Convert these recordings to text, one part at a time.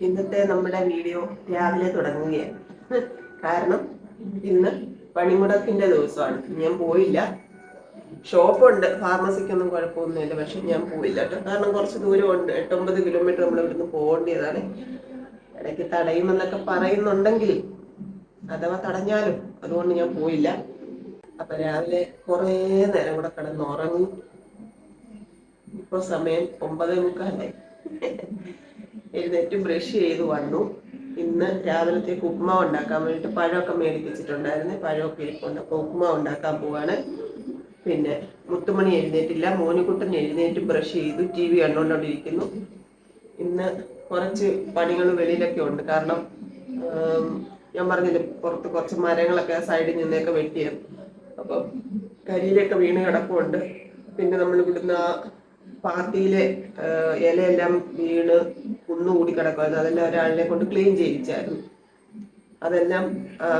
ഇന്നത്തെ നമ്മുടെ വീഡിയോ രാവിലെ തുടങ്ങുകയാണ്. കാരണം ഇന്ന് പണിമുടക്കിന്റെ ദിവസമാണ്. ഞാൻ പോയില്ല. ഷോപ്പുണ്ട്. ഫാർമസിക്കൊന്നും കുഴപ്പമൊന്നുമില്ല. പക്ഷെ ഞാൻ പോയില്ല കേട്ടോ. കാരണം കുറച്ച് ദൂരമുണ്ട്. എട്ടൊമ്പത് കിലോമീറ്റർ നമ്മൾ ഇവിടുന്ന് പോകേണ്ടതാണ് ഇടയ്ക്ക് തടയുമെന്നൊക്കെ പറയുന്നുണ്ടെങ്കിൽ അഥവാ തടഞ്ഞാലും അതുകൊണ്ട് ഞാൻ പോയില്ല. അപ്പൊ രാവിലെ കുറേ നേരം കൂടെ കിടന്ന് ഉറങ്ങി ഇപ്പൊ സമയം ഒമ്പതേ മുക്കാലായി. എഴുന്നേറ്റ് ബ്രഷ് ചെയ്ത് വന്നു. ഇന്ന് രാവിലത്തേക്ക് ഉപ്മാവ് ഉണ്ടാക്കാൻ വേണ്ടിയിട്ട് പഴമൊക്കെ മേടിപ്പിച്ചിട്ടുണ്ടായിരുന്നു. പഴമൊക്കെ ഇരിപ്പുണ്ട്. അപ്പോൾ ഉപ്മാവ് ഉണ്ടാക്കാൻ പോവാണ്. പിന്നെ മുത്തുമണി എഴുന്നേറ്റില്ല. മോനുകുട്ടൻ എഴുന്നേറ്റ് ബ്രഷ് ചെയ്തു. ടി വി കണ്ടുകൊണ്ടിരിക്കുന്നു ഇന്ന് കുറച്ച് പണികൾ വെളിയിലൊക്കെ ഉണ്ട്. കാരണം ഞാൻ പറഞ്ഞില്ലേ പുറത്ത് കുറച്ച് മരങ്ങളൊക്കെ സൈഡിൽ നിന്നൊക്കെ വെട്ടിയത് അപ്പൊ കരിയിലൊക്കെ വീണ് കിടപ്പുണ്ട്. പിന്നെ നമ്മൾ ഇവിടുന്ന് ആ ആ, ഇലയെല്ലാം വീണ് കുന്നുകൂടി കിടക്കുമായിരുന്നു അതെല്ലാം ഒരാളിനെ കൊണ്ട് ക്ലീൻ ചെയ്യിച്ചായിരുന്നു. അതെല്ലാം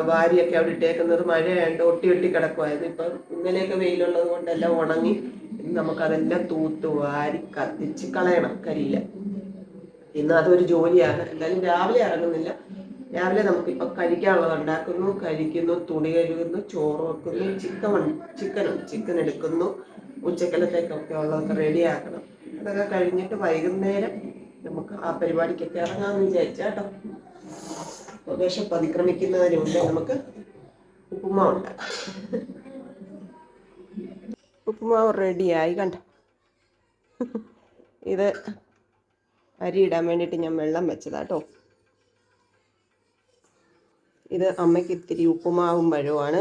വാരിയൊക്കെ അവിടെ ഇട്ടേക്കുന്നത് മഴയായിട്ട് ഒട്ടി ഒട്ടി കിടക്കുമായിരുന്നു ഇപ്പം ഇന്നലെയൊക്കെ വെയിലുള്ളത് കൊണ്ടെല്ലാം ഉണങ്ങി നമുക്കതെല്ലാം തൂത്ത് വാരി കത്തിച്ച് കളയണം കരിയില. ഇന്ന് അതൊരു ജോലിയാണ്. എന്തായാലും രാവിലെ ഇറങ്ങുന്നില്ല. രാവിലെ നമുക്കിപ്പോൾ കഴിക്കാനുള്ളത് ഉണ്ടാക്കുന്നു. കഴിക്കുന്നു തുണി കഴുകുന്നു ചോറ് വെക്കുന്നു ചിക്കൻ ചിക്കൻ ചിക്കൻ എടുക്കുന്നു. ഉച്ചക്കലത്തേക്കൊക്കെ ഉള്ളതൊക്കെ റെഡിയാക്കണം. അതൊക്കെ കഴിഞ്ഞിട്ട് വൈകുന്നേരം നമുക്ക് ആ പരിപാടിക്കൊക്കെ ഇറങ്ങാമെന്ന് വിചാരിച്ചാട്ടോ വിശപ്പ് അതിക്രമിക്കുന്നതിന് മുമ്പേ നമുക്ക് ഉപ്പുമാവ് ഉണ്ടാക്കാം. ഉപ്പുമാവ് റെഡിയായി കണ്ട? ഇത് അരി ഇടാൻ വേണ്ടിയിട്ട് ഞാൻ വെള്ളം വെച്ചതാട്ടോ ഇത് അമ്മയ്ക്ക് ഇത്തിരി ഉപ്പുമാവും പഴവുമാണ്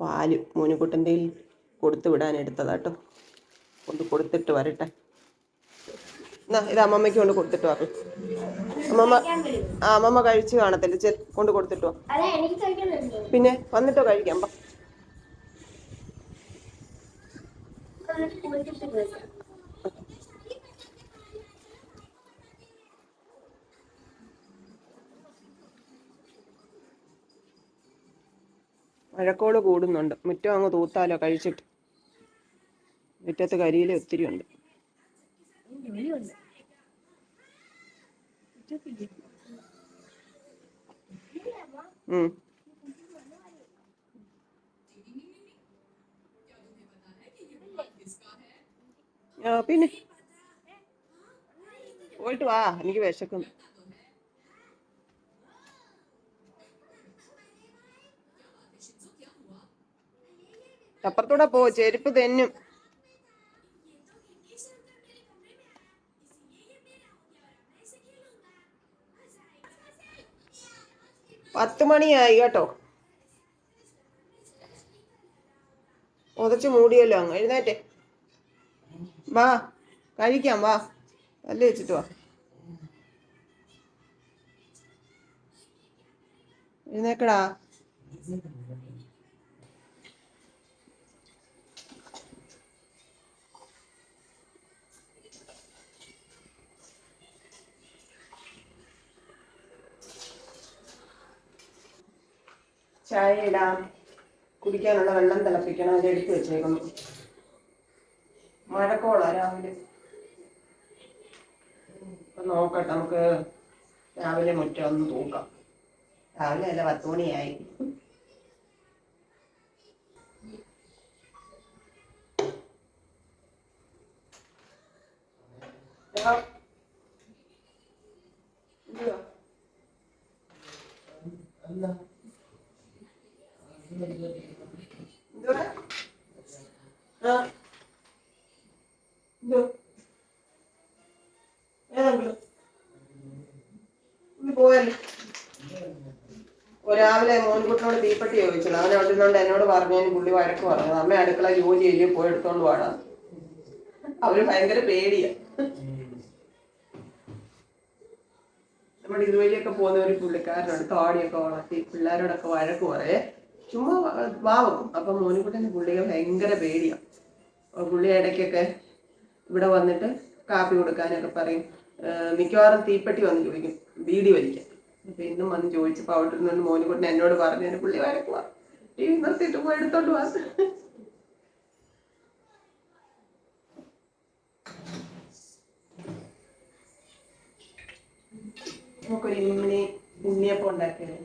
പാൽ മോനുകുട്ടന്റെ കൊടുത്തു വിടാൻ എടുത്തതാട്ടോ കൊണ്ട് കൊടുത്തിട്ട് വരട്ടെ. എന്നാ ഇത് അമ്മമ്മയ്ക്ക് കൊണ്ട് കൊടുത്തിട്ട് വരണം അമ്മമ്മ ആ അമ്മമ്മ കഴിച്ചു കാണത്തില്ല. ചെ കൊണ്ട് കൊടുത്തിട്ട് വാ. പിന്നെ വന്നിട്ടോ കഴിക്കാം കഴിക്കാം മഴക്കോൾ കൂടുന്നുണ്ട്. മുറ്റം അങ്ങ് തൂത്താലോ കഴിച്ചിട്ട്. മുറ്റത്ത് കരിയില ഒത്തിരി ഉണ്ട്. ആ പിന്നെ? പോയിട്ട് വാ എനിക്ക് വിശക്കുന്നു. അപ്പുറത്തൂടെ പോ ചെരുപ്പ് തെന്നും. പത്ത് മണിയായി കേട്ടോ. ഉതച്ച് മൂടിയല്ലോ അങ്ങ്. എഴുന്നേറ്റേ. വാ കഴിക്കാം വാ. അല്ല വെച്ചിട്ട് വാ. എഴുന്നേക്കടാ. ചായ ഇടാം കുടിക്കാനുള്ള വെള്ളം തിളപ്പിക്കണം. അത് എടുത്ത് വെച്ചേക്കുന്നു. മഴക്കോളാ രാവിലെ. ഇപ്പൊ നോക്കട്ടെ നമുക്ക് രാവിലെ മുറ്റം ഒന്ന് തൂക്കാം. രാവിലെ അല്ല പത്ത് മണിയായി എടാ, എന്തുവാ? എന്തുവാ? ആ എന്തോ? ഏതാ ഒന്ന് പോയല്ലേ രാവിലെ മോൻകുട്ടിനോട് തീപ്പെട്ടി ചോദിച്ചത്. അവനെ അവിടെ നിന്നുകൊണ്ട് എന്നോട് പറഞ്ഞതിന് പുള്ളി വഴക്ക് പറഞ്ഞത്. അമ്മ അടുക്കള ജോലി ചെയ്യേ പോയി എടുത്തോണ്ട് പാടാ അവർ ഭയങ്കര പേടിയാ. നമ്മുടെ ഇതുവഴിയൊക്കെ പോകുന്ന ഒരു പുള്ളിക്കാരനോട് താടിയൊക്കെ വളർത്തി പിള്ളേരോടൊക്കെ വഴക്ക് പറയേ. ചുമ്മാ വാവും അപ്പം മോനിക്കുട്ടന്റെ പുള്ളിയെ ഭയങ്കര പേടിയാണ് പുള്ളി ഇടയ്ക്കൊക്കെ ഇവിടെ വന്നിട്ട് കാപ്പി കൊടുക്കാനൊക്കെ പറയും. മിക്കവാറും തീപ്പെട്ടി വന്ന് ചോദിക്കും ബീഡി വലിക്കാൻ. അപ്പം ഇന്നും വന്ന് ചോദിച്ചപ്പോ അവിടെ നിന്നുകൊണ്ട് മോനിക്കുട്ടൻ എന്നോട് പറഞ്ഞു പുള്ളി വരക്കുക ടി വി നിർത്തിയിട്ട് പോയി എടുത്തോണ്ട് വാ. നമുക്കൊരു ഇമ്മിണി ഉണ്ണിയപ്പം ഉണ്ടാക്കിയത്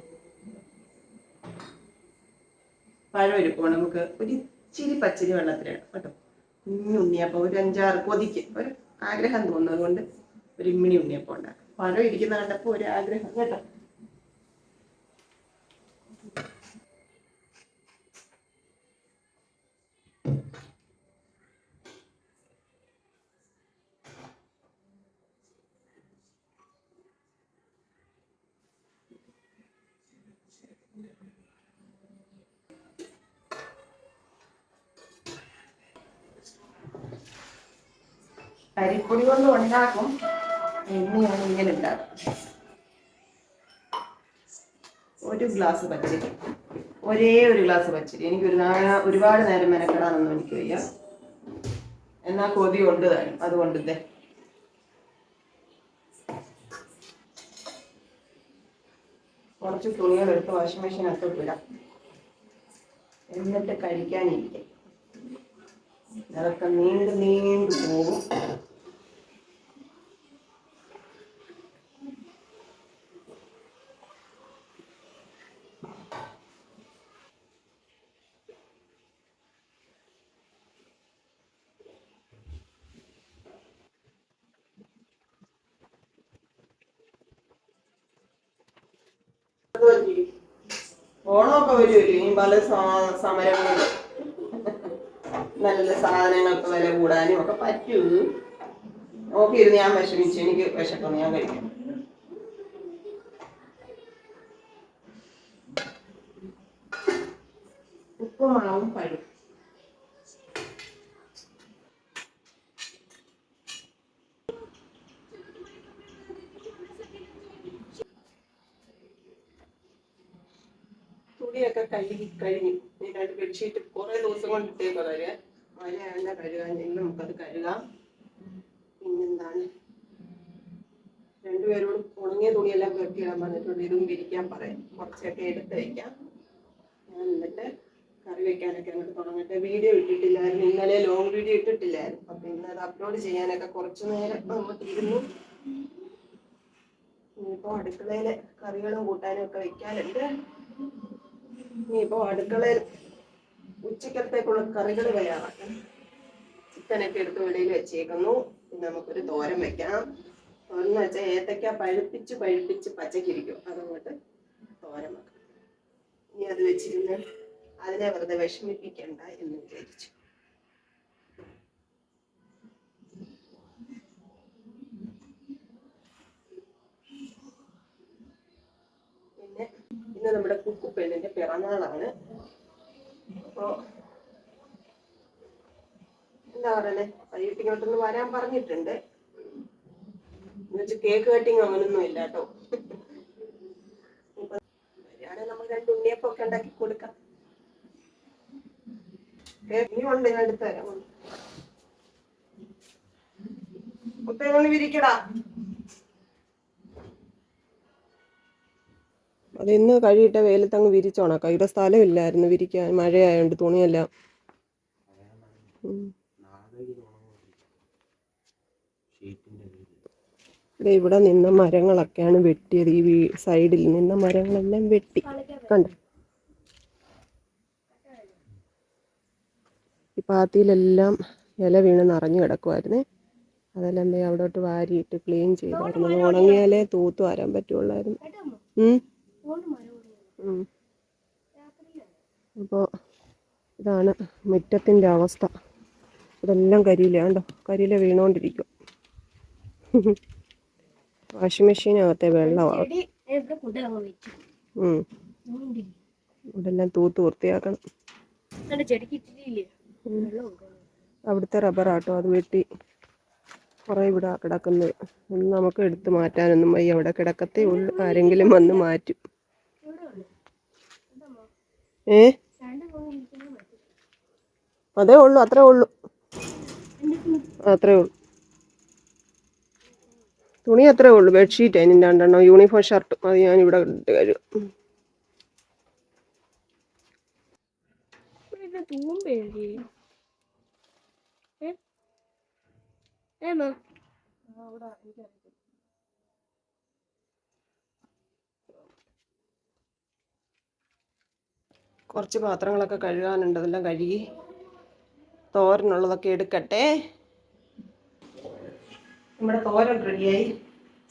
പഴം ഇരിക്കുമ്പോൾ നമുക്ക് ഒരു ഇച്ചിരി പച്ചരി വെള്ളത്തിലിടാം കേട്ടോ. കുഞ്ഞു ഉണ്ണിയപ്പം ഒരു അഞ്ചാറ് കൊതിക്ക് ഒരു ആഗ്രഹം തോന്നുന്നത് കൊണ്ട് ഒരു ഇമ്മിണി ഉണ്ണിയപ്പം ഉണ്ടാക്കാം. പഴം ഇരിക്കുന്ന കണ്ടപ്പോൾ ഒരു ആഗ്രഹം കേട്ടോ. അരിപ്പൊടി കൊണ്ട് ഉണ്ടാക്കും. ഞാൻ ഇങ്ങനെ ഉണ്ടാക്കും ഒരു ഗ്ലാസ് പച്ചരി. ഒരേ ഒരു ഗ്ലാസ് പച്ചരി. എനിക്ക് ഒരു ഒരുപാട് നേരം മെനക്കെടാനൊന്നും എനിക്ക് വയ്യ. എന്നാ കൊതി കൊണ്ട് തരും. അതുകൊണ്ട് ഇതേ കുറച്ച് തുണികൾ എടുത്ത് വാഷിംഗ് മെഷീനകത്തോട്ട് ഇടാം. എന്നിട്ട് കഴിക്കാനിരിക്കും. അതൊക്കെ നീണ്ടു നീണ്ടു പോകും. ഓണമൊക്കെ വരുമല്ലോ ഇനി പല സമരങ്ങളും. നല്ല സാധനങ്ങൾക്ക് വില കൂടാനും ഒക്കെ പറ്റൂ. നോക്കിയിരുന്ന് ഞാൻ വിഷമിച്ചു എനിക്ക് വിശക്കുന്നു ഞാൻ കഴിക്കാം ഉപ്പുമാവും പഴും തുണിയൊക്കെ കഴുകി കഴിഞ്ഞു. ഈ രണ്ട് ബെഡ്ഷീറ്റ് കുറേ ദിവസം കൊണ്ട് ഇട്ടേക്ക് വരെ തന്നെ കഴുകാൻ എങ്കിലും നമുക്കത് കഴുകാം. പിന്നെന്താണ്? രണ്ടുപേരോടും ഉണങ്ങിയ തുണിയെല്ലാം കെട്ടിയിടാൻ പറഞ്ഞിട്ടുണ്ട്. ഇതും വിരിക്കാൻ പറയാം. കുറച്ചൊക്കെ എടുത്ത് വയ്ക്കാം ഞാൻ എന്നിട്ട് കറി വെക്കാനൊക്കെ അങ്ങോട്ട് തുടങ്ങട്ടെ. വീഡിയോ ഇട്ടിട്ടില്ലായിരുന്നു. ഇന്നലെ ലോങ് വീഡിയോ ഇട്ടിട്ടില്ലായിരുന്നു. അപ്പൊ ഇന്ന് അത് അപ്ലോഡ് ചെയ്യാനൊക്കെ കുറച്ച് നേരം നമുക്കിരുന്നു ഇനിയിപ്പോ അടുക്കളയിലെ കറികളും കൂട്ടാനും ഒക്കെ വെക്കാനുണ്ട്. ഇനിയിപ്പോ അടുക്കളയിൽ ഉച്ചക്കലത്തേക്കുള്ള കറികൾ തയ്യാറാക്കാം ചിക്കനൊക്കെ എടുത്ത് വെളിയിൽ വെച്ചേക്കുന്നു. നമുക്കൊരു തോരൻ വെക്കാം. തോരൻ എന്ന് വെച്ചാൽ ഏത്തക്ക പഴുപ്പിച്ച് പഴുപ്പിച്ച് പച്ചക്കിരിക്കും. അതങ്ങോട്ട് തോരൻ വെക്കാം. ഇനി അത് വെച്ചിരുന്ന് അതിനെ വെറുതെ വിഷമിപ്പിക്കണ്ട എന്ന് വിചാരിച്ചു. പിന്നെ ഇന്ന് നമ്മുടെ കുക്കു പെണ്ണിന്റെ പിറന്നാളാണ്. അപ്പോ എന്താ പറയണേ? വൈകിട്ടിങ്ങോട്ടൊന്ന് വരാൻ പറഞ്ഞിട്ടുണ്ട്. എന്നുവെച്ച് കേക്ക് കട്ടിങ് അങ്ങനൊന്നും ഇല്ല കേട്ടോ. വരികയാണെങ്കിൽ നമ്മൾ രണ്ട് ഉണ്ണിയപ്പൊക്കെ ഉണ്ടാക്കി കൊടുക്കാം. ഇനി ഉണ്ട് ഞാൻ എടുത്തു തരാം. കുത്തേകൊണ്ട് വിരിക്കടാ. അത് ഇന്ന് കഴിയിട്ട വെയിലത്ത് അങ്ങ് വിരിച്ചോണക്ക ഇവിടെ സ്ഥലമില്ലായിരുന്നു. വിരിക്കാൻ മഴയായോണ്ട് തുണിയെല്ലാം. ഇവിടെ നിന്ന മരങ്ങളൊക്കെയാണ് വെട്ടിയത്. ഈ സൈഡിൽ നിന്ന മരങ്ങളെല്ലാം വെട്ടി. കണ്ട? ഈ പാത്തിയിലെല്ലാം ഇല വീണ് നിറഞ്ഞു കിടക്കുമായിരുന്നേ അതെല്ലാം അവിടോട്ട് വാരിയിട്ട് ക്ലീൻ ചെയ്തായിരുന്നു. ഉണങ്ങിയാലേ തൂത്ത് വരാൻ പറ്റുള്ളായിരുന്നു. അപ്പോൾ ഇതാണ് മുറ്റത്തിന്റെ അവസ്ഥ. ഇതെല്ലാം കരിയില കണ്ടോ? കരിയില വീണുകൊണ്ടിരിക്കും വാഷിംഗ് മെഷീനകത്തെ വെള്ളമാണ് എല്ലാം തൂത്ത് വൃത്തിയാക്കണം. അവിടുത്തെ റബ്ബറാട്ടോ അത് വെട്ടി കുറേ ഇവിടെ കിടക്കുന്നത്. ഒന്നും നമുക്ക് എടുത്ത് മാറ്റാനൊന്നും വയ്യ. അവിടെ കിടക്കത്തേ ഉള്ളു. ആരെങ്കിലും വന്ന് മാറ്റും. ഏ? അതേ ഉള്ളു അത്രേ ഉള്ളു. അത്രേ ഉള്ളു. തുണി അത്രേ ഉള്ളു ബെഡ്ഷീറ്റ് അതിന് രണ്ടെണ്ണം യൂണിഫോം ഷർട്ട് അത് ഞാൻ ഇവിടെ ഇട്ട് കഴുകും? പിന്നെ കുറച്ച് പാത്രങ്ങളൊക്കെ കഴുകാനുണ്ട്. അതെല്ലാം കഴുകി തോരനുള്ളതൊക്കെ എടുക്കട്ടെ. നമ്മുടെ തോരൻ റെഡിയായി.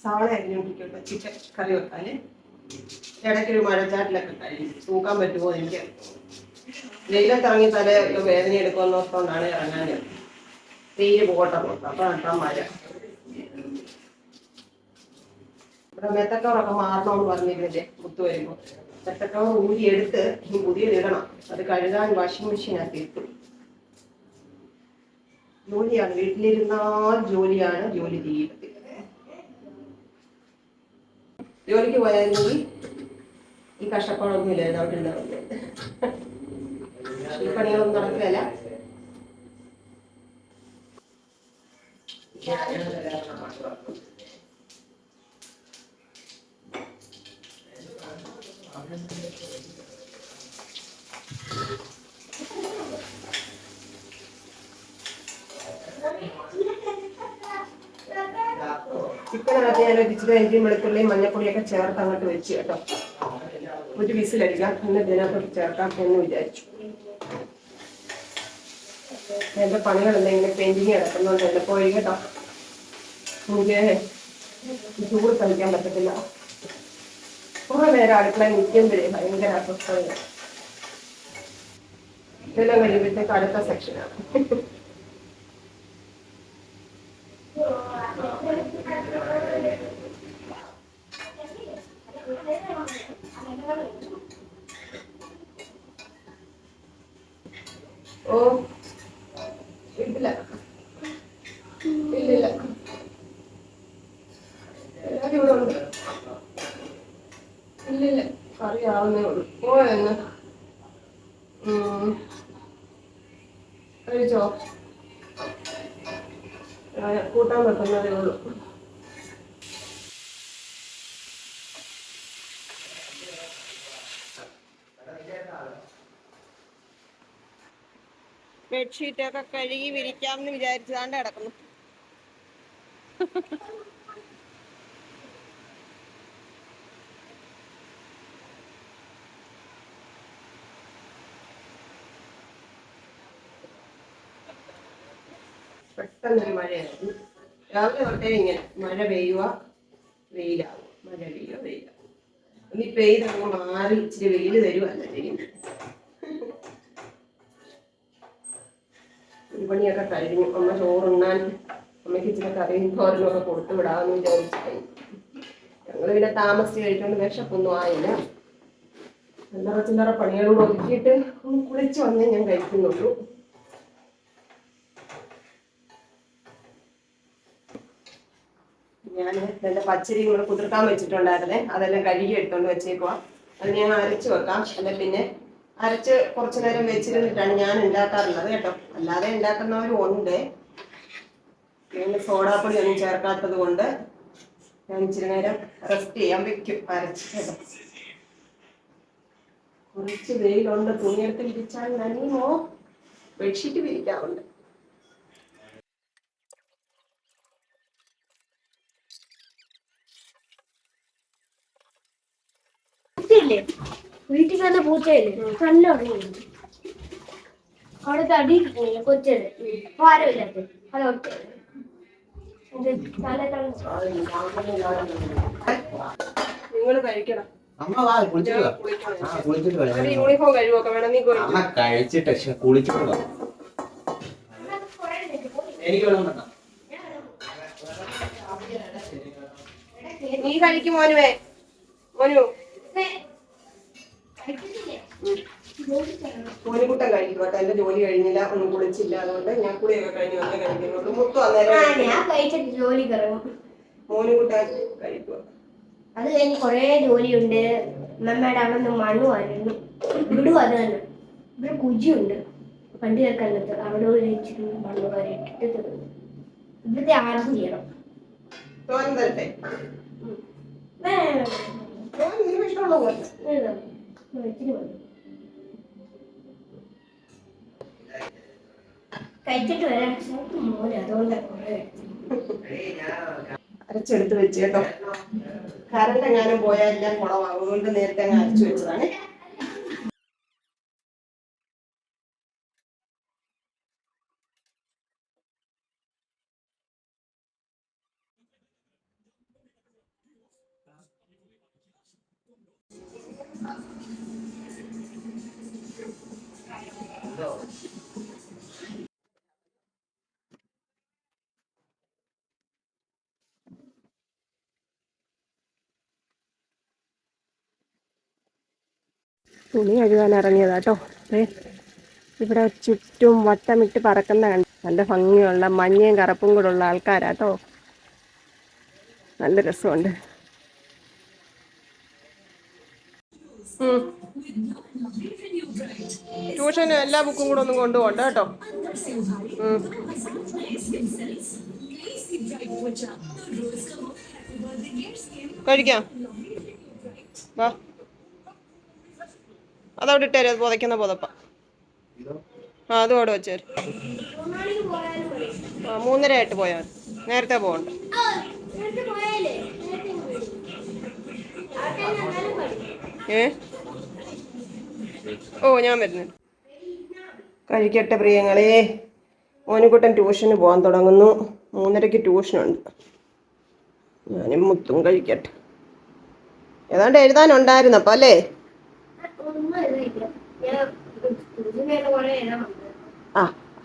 സാള അരിഞ്ഞുകൊണ്ടിരിക്കട്ടെ ചിക്കൻ കറി വെക്കാൻ. ഇടയ്ക്കൊരു മഴച്ചാട്ടിലൊക്കെ കഴിഞ്ഞു തൂക്കാൻ പറ്റുമോ എനിക്ക്? വെയിലത്ത് ഇറങ്ങി തല വേദന എടുക്കുമെന്ന് ഓർത്തുകൊണ്ടാണ് ഇറങ്ങാൻ തീര് പോകട്ടെ നോക്കാം അപ്പം നട്ടാൻ മഴ. ഇവിടെ മെത്തക്കവറൊക്കെ മാറണമെന്ന് പറഞ്ഞിരുന്നില്ലേ? മുത്തു വരുമ്പോൾ മെത്തക്കവർ ഊരി എടുത്ത് ഇനി ഇടണം. അത് കഴുകാൻ വാഷിംഗ് മെഷീനാക്കി ഇട്ടു. ജോലിയാണ് വീട്ടിലിരുന്നാൽ ജോലിയാണ് ജോലി ജീവിതത്തിൽ ജോലിക്ക് പോയാലും ഈ കഷ്ടപ്പാടൊന്നും ഇല്ലായിരുന്നു അവിടെ ഉണ്ടാവുന്നത് ഈ പണികളൊന്നും നടക്കുകയല്ല ചിക്കനകത്ത് ഞാൻ ഇച്ചിരി അരിയും വെളുത്തുള്ളിയും മഞ്ഞപ്പൊടിയൊക്കെ ചേർത്ത് അങ്ങോട്ട് വെച്ച് കേട്ടോ. ഒരു വിസിലടിക്കാം. എന്നിട്ട് ഇതിനകത്തോട്ട് ചേർക്കാം എന്ന് വിചാരിച്ചു. എന്റെ പണികൾ എന്തെങ്കിലും പെയിന്റിങ് കിടക്കുന്നുണ്ട് എന്റെ പോയി കേട്ടോ. എനിക്ക് ചൂട് കളിക്കാൻ പറ്റത്തില്ല. കുറെ നേരം അടുക്കള നിൽക്കുമ്പോഴേ ഭയങ്കര അസ്വസ്ഥതയാണ്. ഇതെല്ലാം കഴിയുമ്പോഴത്തേക്ക് അടുത്ത സെക്ഷനാണ് ഓ ഇല്ല ഇല്ലില്ല എല്ലാവരും ഇവിടെ ഉണ്ട് ഇല്ലില്ല അറിയാവുന്നേ ഉള്ളൂ ഉം. കഴിച്ചോ കൂട്ടാൻ വെക്കുന്നതേ ഉള്ളൂ ബെഡ്ഷീറ്റൊക്കെ കഴുകി വിരിക്കാമെന്ന് വിചാരിച്ചതാണ്ട് കിടക്കുന്നു പെട്ടെന്നൊരു മഴയായിരുന്നു. രാവിലെ തൊട്ടേ ഇങ്ങനെ മഴ പെയ്യുക വെയിലാവുക മഴ പെയ്യുക വെയിലാവുക ഇനി പെയ്തങ്ങ് മാറി ഇച്ചിരി വെയിൽ ഈ പണിയൊക്കെ കഴിഞ്ഞു. അമ്മ ചോറുണ്ണാൻ അമ്മയ്ക്ക് ഇച്ചിരി കറിയും തോരനും ഒക്കെ കൊടുത്തു വിടാമെന്ന് വിചാരിച്ചിട്ടായി. ഞങ്ങൾ പിന്നെ താമസിച്ച് കഴിച്ചുകൊണ്ട് വിശപ്പൊന്നും ആയില്ല. ചില്ലറ ചില്ലറ പണികളോട് ഒതുക്കിയിട്ട് ഒന്ന് കുളിച്ച് വന്നേ ഞാൻ കഴിക്കുന്നുള്ളൂ. എന്റെ പച്ചരി കൂടെ കുതിർക്കാൻ വെച്ചിട്ടുണ്ടായിരുന്നേ. അതെല്ലാം കഴുകി എടുത്തോണ്ട് വെച്ചേക്കുവാ. അത് ഞാൻ അരച്ച് വെക്കാം. അല്ലെ പിന്നെ അരച്ച് കുറച്ചു നേരം വെച്ചിരുന്നിട്ടാണ് ഞാൻ ഉണ്ടാക്കാറുള്ളത് കേട്ടോ. അല്ലാതെ ഉണ്ടാക്കുന്നവരും ഉണ്ട്. പിന്നെ സോഡാപ്പൊടി ഒന്നും ചേർക്കാത്തത് കൊണ്ട് ഞാൻ ഇച്ചിരി നേരം റെസ്റ്റ് ചെയ്യാൻ വെക്കും അരച്ച് കേട്ടോ. കുറച്ച് വെയിലുണ്ട്. തുണിയെടുത്ത് വിരിച്ചാൽ നനയുമോ? ബെഡ്ഷീറ്റ് വിരിക്കാറുണ്ട്. പൂച്ചയില്ലേ വീട്ടിൽ തന്നെ പൂച്ചയില്ലേ? നല്ല ഉറങ്ങിയിരുന്നു തടി അടി കൊച്ചത് ഭാരമില്ലാത്ത അത് ഒറ്റ നിങ്ങൾ കഴിക്കണം. അമ്മ വാ കുളിച്ചിട്ട് വാ. ആ കുളിച്ചിട്ട് വാ. ഒരു യൂണിഫോം കഴിവൊക്കെ വേണം നീ കഴിച്ചിട്ട് പക്ഷെ കുളിച്ചിട്ട് വാ. എനിക്ക് വെള്ളം വേണ്ട നീ കഴിക്കും മോനുവേ. മോനു. മോനിക്കുട്ടൻ കഴിക്കും കേട്ടോ. എന്റെ ജോലി കഴിഞ്ഞില്ല ഒന്നും കുളിച്ചില്ല. അതുകൊണ്ട് ഞാൻ കുളിയൊക്കെ കഴിഞ്ഞ് വന്ന് കഴിക്കുന്നുള്ളൂ. മുത്തു ആ അന്നേരം ഞാൻ കഴിച്ചിട്ട് ജോലി കിറങ്ങും മോനിക്കുട്ടൻ കഴിക്കുക അത് കഴിഞ്ഞ് കൊറേ ജോലിയുണ്ട്. അമ്മമ്മയുടെ അവിടെ നിന്ന് മണ്ണു വരുന്നു ഇവിടും അത് തന്നെ. ഇവിടെ കുജിയുണ്ട്. പണ്ട് കേൾക്കുന്നത് അവിടെ ഒരു ഇച്ചിരി മണ്ണ് വാരി ഇട്ടിട്ട് തീർന്നു ഇവിടുത്തെ ആർക്കും ചെയ്യണം. തോരൻ തരട്ടെ? വേണം. ഇഷ്ടമുള്ള പോലെ. ഇച്ചിരി മതി. കഴിച്ചിട്ട് വരാൻ മോനെ അതുകൊണ്ടാണ് കുറെ അരച്ചെടുത്ത് വെച്ച് കേട്ടോ. കറണ്ട് എങ്ങാനും പോയാൽ എല്ലാം കുളമാകും അതുകൊണ്ട് നേരത്തെ അങ്ങ് അരച്ചു വെച്ചതാണ്. തുണി കഴുകാൻ ഇറങ്ങിയതാ കേട്ടോ ഇവിടെ ചുറ്റും വട്ടമിട്ട് പറക്കുന്ന കണ്ട് നല്ല ഭംഗിയുള്ള മഞ്ഞയും കറുപ്പും കൂടെ ഉള്ള ആൾക്കാരാട്ടോ നല്ല രസമുണ്ട്. ട്യൂഷന് എല്ലാ ബുക്കും കൂടെ ഒന്നും കൊണ്ടുപോകണ്ട കേട്ടോ. കഴിക്കാം. വാ. അതവിടെ ഇട്ടേര് അത് പുതയ്ക്കുന്ന പുതപ്പ. ആ അതും അവിടെ വെച്ചേരും. ആ മൂന്നര ആയിട്ട് പോയാൽ നേരത്തെ പോകണ്ട. ഏ? ഓ ഞാൻ വരുന്നു. കഴിക്കട്ടെ പ്രിയങ്ങളെ. മോനിക്കുട്ടൻ ട്യൂഷന് പോകാൻ തുടങ്ങുന്നു. മൂന്നരയ്ക്ക് ട്യൂഷനുണ്ട്. ഞാനും മുത്തും കഴിക്കട്ടെ. ഏതാണ്ട് എഴുതാനുണ്ടായിരുന്നപ്പോൾ അല്ലേ ഒന്നും എഴുതിയില്ല. ഞാൻ ഇതിനേറെ കുറേ എഴുതാൻ വന്നത്. ആ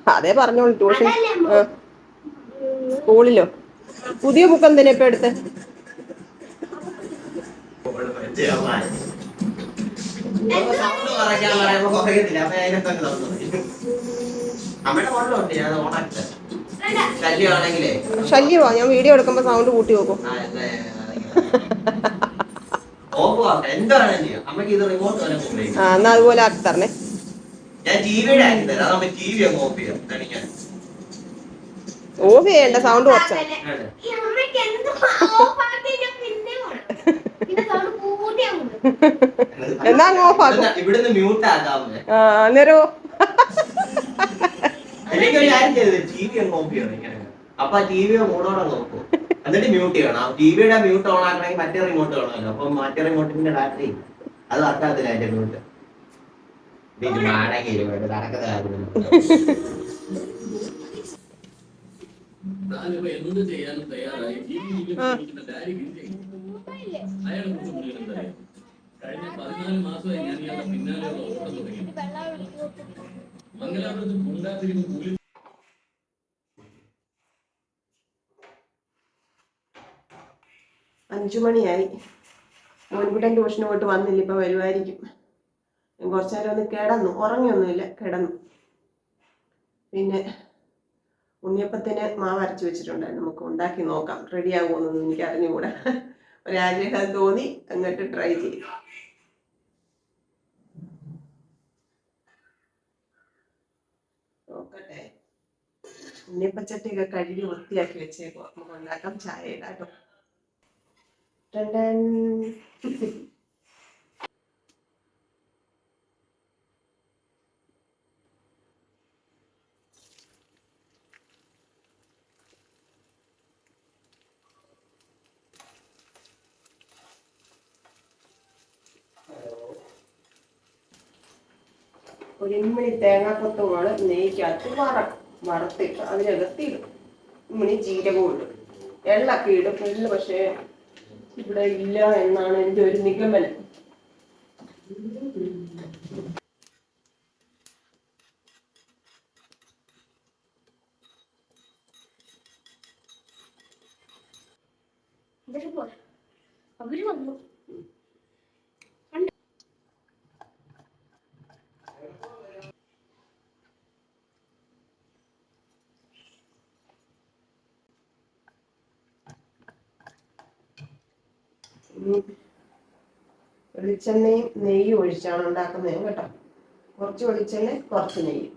അതേ പറഞ്ഞോളൂ ട്യൂഷൻ. സ്കൂളിലോ? പുതിയ ബുക്ക് എന്തിനാ ഇപ്പൊ എടുത്ത്? ശല്യമാ ഞാൻ വീഡിയോ എടുക്കുമ്പോ സൗണ്ട് കൂട്ടി നോക്കും എന്താ, ആക്കാം ആ എന്നാ അതുപോലെ ആക്കി തരണേ. ഞാൻ ടിവിയുടെ ആക്കി തരാം. അതാകുമ്പോ ടി വി അങ്ങ് ഓഫ് ചെയ്യാം. കാണിക്കാൻ ഓഫ് ചെയ്യണ്ട സൗണ്ട് കുറച്ച. ആക്കി. എന്നാ അങ്ങ് ഓഫ് ആക്കും. ഇവിടുന്ന് മ്യൂട്ട് ആക്കാമേ ആ അന്നേരോ. എനിക്കൊരു കാര്യം ചെയ്തത് ടി വി അങ്ങ് ഓഫ് ചെയ്യണം ഇങ്ങനെ. അപ്പൊ ആ ടി വിയുടെ മൂടോടെ നോക്കും. എന്നിട്ട് മ്യൂട്ട് ചെയ്യണം. ആ ടിവിയുടെ മ്യൂട്ട് ഓൺ ആക്കണമെങ്കിൽ മറ്റേ റിമോട്ട് വേണമല്ലോ. അപ്പൊ മറ്റേ റിമോട്ടിന്റെ ബാറ്ററി അത് വർക്കാകത്തില്ല അതിന്റെ വീട്ടിൽ അഞ്ചുമണിയായി തയ്യാറായി ഞാൻ പിന്നാലെയുള്ള ഓട്ടം തുടങ്ങി മോൻകുട്ടൻ ട്യൂഷന് പോയിട്ട് വന്നില്ല ഇപ്പൊ വരുമായിരിക്കും കുറച്ചു നേരം ഒന്ന് കിടന്നു. ഉറങ്ങിയൊന്നുമില്ല കിടന്നു. പിന്നെ ഉണ്ണിയപ്പത്തിന് മാവ് അരച്ചു വെച്ചിട്ടുണ്ടായിരുന്നു. നമുക്ക് ഉണ്ടാക്കി നോക്കാം. റെഡി ആകുമെന്നൊന്നും എനിക്ക് അറിഞ്ഞുകൂടാ. ഒരാഗ്രഹം തോന്നി എന്നിട്ട് ട്രൈ ചെയ്യും നോക്കട്ടെ. ഉണ്ണിയപ്പച്ചട്ടിയൊക്കെ കഴുകി വൃത്തിയാക്കി വെച്ചേക്കോ നമുക്ക് ഉണ്ടാക്കാം. ചായ ഇടാം കേട്ടോ Dun dun. ഒരു ഇമ്മിണി തേങ്ങാക്കൊത്തുമാണ് നെയ്ക്കകത്ത് വറക്കും വറുത്തിട്ട് അതിനകത്തിടും ഇമ്മിണി ജീരകവും ഇടും എള്ളൊക്കെ ഇടും ഫുള്ള് പക്ഷേ ഇവിടെ ഇല്ല എന്നാണ് എന്റെ ഒരു നിഗമനം എന്നിട്ട് പോ. അവർ വന്നു ഇനി വെളിച്ചെണ്ണയും നെയ്യും ഒഴിച്ചാണ് ഉണ്ടാക്കുന്നത് കേട്ടോ. കുറച്ച് വെളിച്ചെണ്ണ കുറച്ച് നെയ്യ്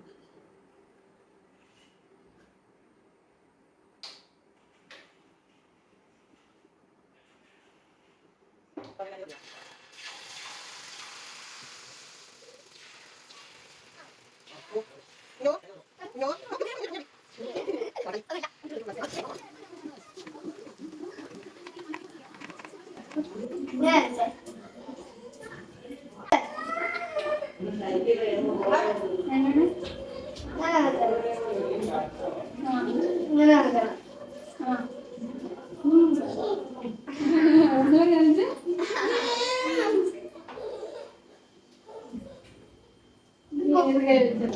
ഇങ്ങനെ നടക്കണം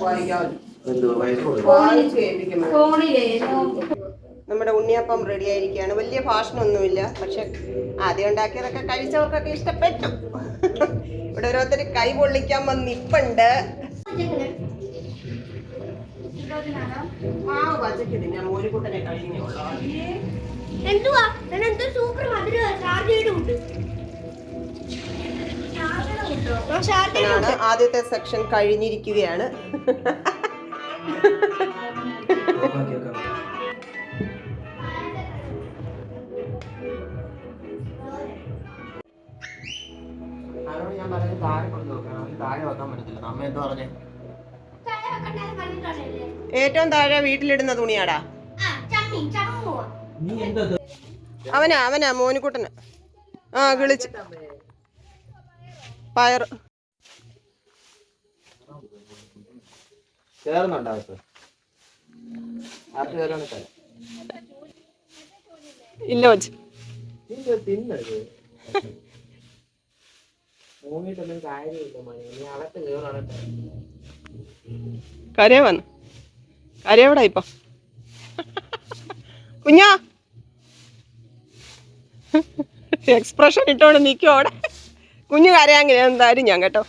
വായിക്കാം എന്തുവാ പൈസ കൊടുക്കും വായിച്ച് കേൾപ്പിക്കുമ്പോൾ നമ്മുടെ ഉണ്ണിയപ്പം റെഡി ആയിരിക്കുകയാണ്. വലിയ ഭാഷണമൊന്നുമില്ല പക്ഷെ ആദ്യം ഉണ്ടാക്കിയതൊക്കെ കഴിച്ചവർക്കൊക്കെ ഇഷ്ടപ്പെട്ടു. ഇവിടെ ഓരോരുത്തർ കൈ പൊള്ളിക്കാൻ വന്ന് നിപ്പുണ്ട്. ആ പച്ചക്ക് തിന്നാം ഒരു കൂട്ടനെ കഴിഞ്ഞുള്ളൂ എന്തുവാ? എന്തോ സൂപ്പർ മധുര ആദ്യത്തെ സെക്ഷൻ കഴിഞ്ഞിരിക്കുകയാണ്. അവരോട് ഞാൻ പറഞ്ഞു താഴെ കൊണ്ട് നോക്കണം. താഴെ വെക്കാൻ പറ്റത്തില്ല. നമ്മ എന്താ പറഞ്ഞേ? ഏറ്റവും താഴെ വീട്ടിലിടുന്ന തുണിയാടാ. അവനാ അവനാ മോനിക്കുട്ടന് ആ കിളിച്ച്. പയർ ചേർന്നുണ്ടാവും ഇല്ല കയറാണട്ടെ കരയെ വന്ന്? കരയെവിടാ ഇപ്പൊ? കുഞ്ഞാ. എക്സ്പ്രഷൻ ഇട്ടോണ്ട് നിൽക്കും അവിടെ? കുഞ്ഞു കരയാങ്ങനെ എന്തായാലും ഞാൻ കേട്ടോ.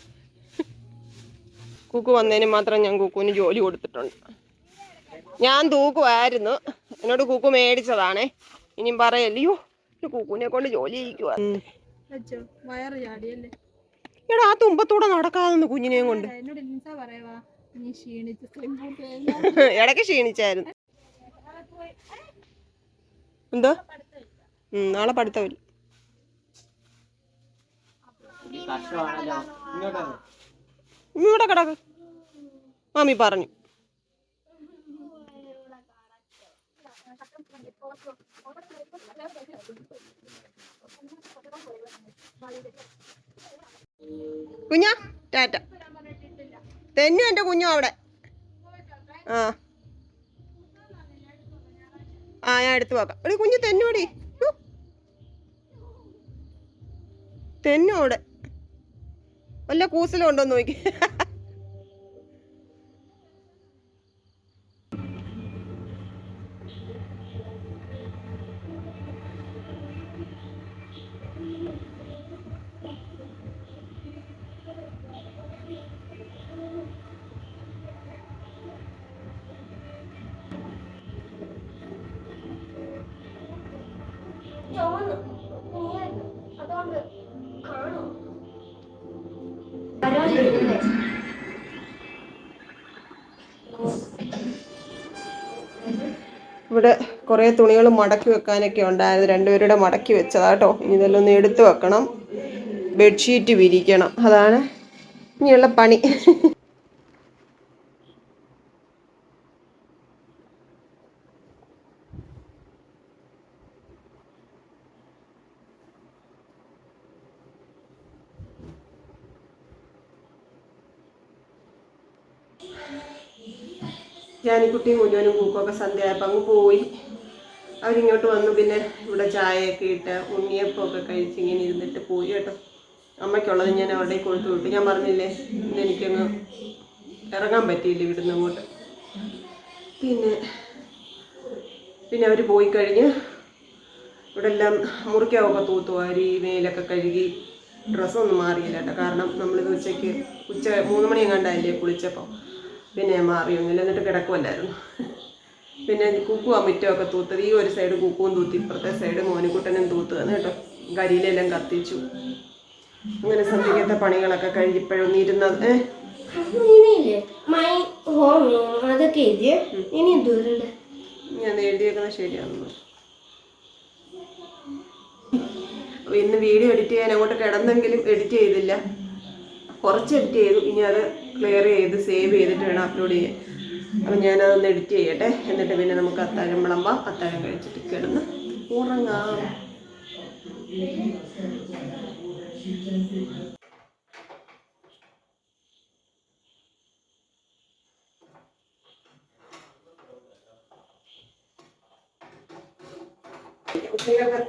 കുക്കു വന്നതിന് മാത്രം ഞാൻ കുക്കുവിന് ജോലി കൊടുത്തിട്ടുണ്ട്. ഞാൻ തൂക്കുമായിരുന്നു എന്നോട് കുക്കു മേടിച്ചതാണേ. ഇനിയും പറയല്ലയോ കുക്കുവിനെ കൊണ്ട് ജോലി ചെയ്യിക്കുക എടാ ആ തുമ്പത്തൂടെ നടക്കാതെന്ന് കുഞ്ഞിനെയും കൊണ്ട്. ഇടയ്ക്ക് ക്ഷീണിച്ചായിരുന്നു. എന്തോ? ഉം, നാളെ പഠിത്തമില്ല ഇങ്ങോട്ട് കിടക്ക്. മാമി പറഞ്ഞു. കുഞ്ഞാ ടാറ്റ. തെന്നു എന്റെ കുഞ്ഞു അവിടെ. ആ. ആ ഞാൻ എടുത്തു നോക്കാം. ഒരു കുഞ്ഞു തെന്നോടി യ്യോ. തെന്നു അവിടെ. വല്ല കൂസലുണ്ടോ നോക്കി. ഇവിടെ കുറേ തുണികൾ മടക്കി വെക്കാനൊക്കെ ഉണ്ടായിരുന്നു. രണ്ടുപേരുടെ മടക്കി വെച്ചതാട്ടോ ഇനി ഇതെല്ലാം ഒന്ന് എടുത്തു വെക്കണം. ബെഡ്ഷീറ്റ് വിരിക്കണം. അതാണ് ഇനിയുള്ള പണി. കുഞ്ഞോനും കൂക്കൊക്കെ സന്ധ്യയായപ്പോൾ അങ്ങ് പോയി. അവരിങ്ങോട്ട് വന്നു. പിന്നെ ഇവിടെ ചായയൊക്കെ ഇട്ട് ഉണ്ണിയപ്പമൊക്കെ കഴിച്ച് ഇങ്ങനെ ഇരുന്നിട്ട് പോയി കേട്ടോ. അമ്മയ്ക്കുള്ളത് ഞാൻ അവിടെ കൊടുത്തു വിട്ടു. ഞാൻ പറഞ്ഞില്ലേ ഇന്ന് എനിക്കൊന്ന് ഇറങ്ങാൻ പറ്റിയില്ല ഇവിടുന്ന് അങ്ങോട്ട്. പിന്നെ പിന്നെ അവർ പോയി കഴിഞ്ഞ് ഇവിടെ എല്ലാം മുറിക്കാവൊക്കെ തൂത്തു. അരി മേലൊക്കെ കഴുകി ഡ്രസ്സൊന്നും മാറിയില്ല കേട്ടോ. കാരണം നമ്മളിത് ഉച്ചയ്ക്ക് ഉച്ച മൂന്ന് മണി എങ്ങാണ്ടായില്ലേ കുളിച്ചപ്പോൾ. പിന്നെ മാറിയൊന്നുമില്ല. എന്നിട്ട് കിടക്കുമല്ലായിരുന്നു പിന്നെ കുക്കു ആ മുറ്റമൊക്കെ തൂത്തത്. ഈ ഒരു സൈഡ് കുക്കുവും തൂത്തി ഇപ്പുറത്തെ സൈഡ് മോനുകുട്ടനും തൂത്തുകയാണ് കേട്ടോ. കരിയിലെല്ലാം കത്തിച്ചു. അങ്ങനെ സന്ധ്യത്തെ പണികളൊക്കെ ഇരുന്നത്. ഹോം അതൊക്കെ എഴുതിയ? ഇനി ഞാൻ എഴുതിയേക്കുന്നത് ശരിയാണെന്ന് ഇന്ന് വീഡിയോ എഡിറ്റ് ചെയ്യാൻ അങ്ങോട്ട് കിടന്നെങ്കിലും എഡിറ്റ് ചെയ്തില്ല. കുറച്ച് എഡിറ്റ് ചെയ്തു. ഇനി അത് ക്ലിയർ ചെയ്ത് സേവ് ചെയ്തിട്ട് വേണം അപ്ലോഡ് ചെയ്യാൻ അപ്പം ഞാനതൊന്ന് എഡിറ്റ് ചെയ്യട്ടെ. എന്നിട്ട് പിന്നെ നമുക്ക് അത്താഴം വിളമ്പാം അത്താഴം കഴിച്ചിട്ട് കിടന്ന് ഉറങ്ങാം. കുട്ടികൾക്ക്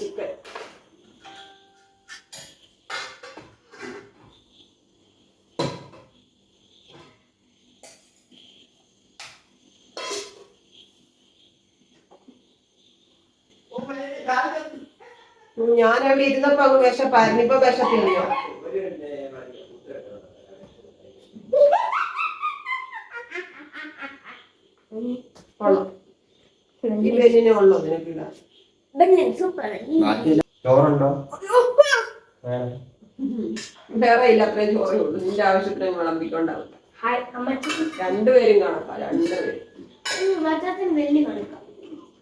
ചിക്കൻ. ഞാൻ അവിടെ ഇരുന്നപ്പോ അങ്ങ് വിശപ്പായിരുന്നു ഇപ്പൊ വിശപ്പില്ല ചോറുണ്ടോ? വേറെ ഇല്ല അത്രയും ചോറേ ഉള്ളൂ. നിന്റെ ആവശ്യത്തിന് വിളമ്പിക്കൊണ്ടാവും. രണ്ടുപേരും കണക്കാ രണ്ടുപേരും.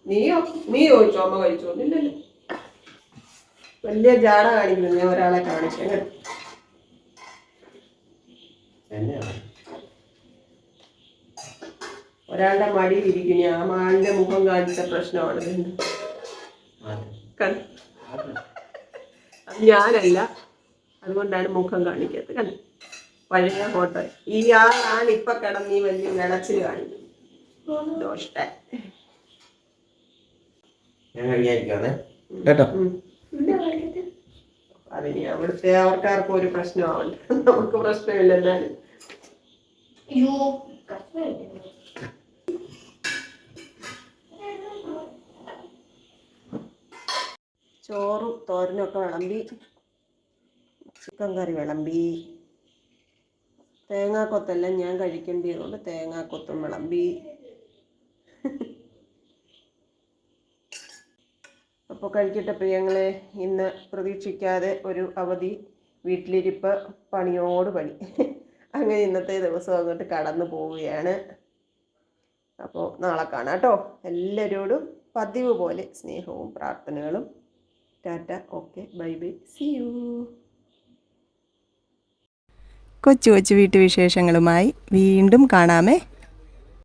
നീയോ നീ ചോദിച്ചോ അമ്മ കഴിച്ചോ ഇല്ലല്ലോ വലിയ ജാട കാണിക്കുന്നു. ഞാൻ ഒരാളെ കാണിച്ചു ഒരാളുടെ മടിയിൽ ഇരിക്കുന്നു. ആ മാളിന്റെ മുഖം കാണിച്ച പ്രശ്നമാണ്. ഞാനല്ല. അതുകൊണ്ടാണ് മുഖം കാണിക്കാത്തത്. കണ്ടു? പഴയ ഫോട്ടോ. ഈ ആളാണ് ഇപ്പൊ കിടന്ന് ഈ വലിയ വിളച്ചിൽ കാണിക്കും ദോഷ്ട. ഞാൻ കഴിയാതിരിക്കാന്നേ കേട്ടോ? അതിന് അവിടുത്തെ അവർക്കാർക്കും ഒരു പ്രശ്നമാവണ്ട. നമുക്ക് പ്രശ്നമില്ല എന്നാലും. ചോറും തോരനൊക്കെ ഒക്കെ വിളമ്പി. ചിക്കൻ കറി വിളമ്പി. തേങ്ങാക്കൊത്തെല്ലാം ഞാൻ കഴിക്കേണ്ടതുകൊണ്ട് തേങ്ങാക്കൊത്തും വിളമ്പി. അപ്പോൾ കഴിക്കട്ടെ പ്രിയങ്ങളെ. ഇന്ന് പ്രതീക്ഷിക്കാതെ ഒരു അവധി വീട്ടിലിരിപ്പ് പണിയോട് പണി. അങ്ങനെ ഇന്നത്തെ ദിവസം അങ്ങോട്ട് കടന്നു പോവുകയാണ്. അപ്പോൾ നാളെ കാണാം കേട്ടോ. എല്ലാവരോടും പതിവ് പോലെ സ്നേഹവും പ്രാർത്ഥനകളും. Tata. Okay. Bye bye. See you കൊച്ചു കൊച്ചു വീട്ടുവിശേഷങ്ങളുമായി വീണ്ടും കാണാമേ.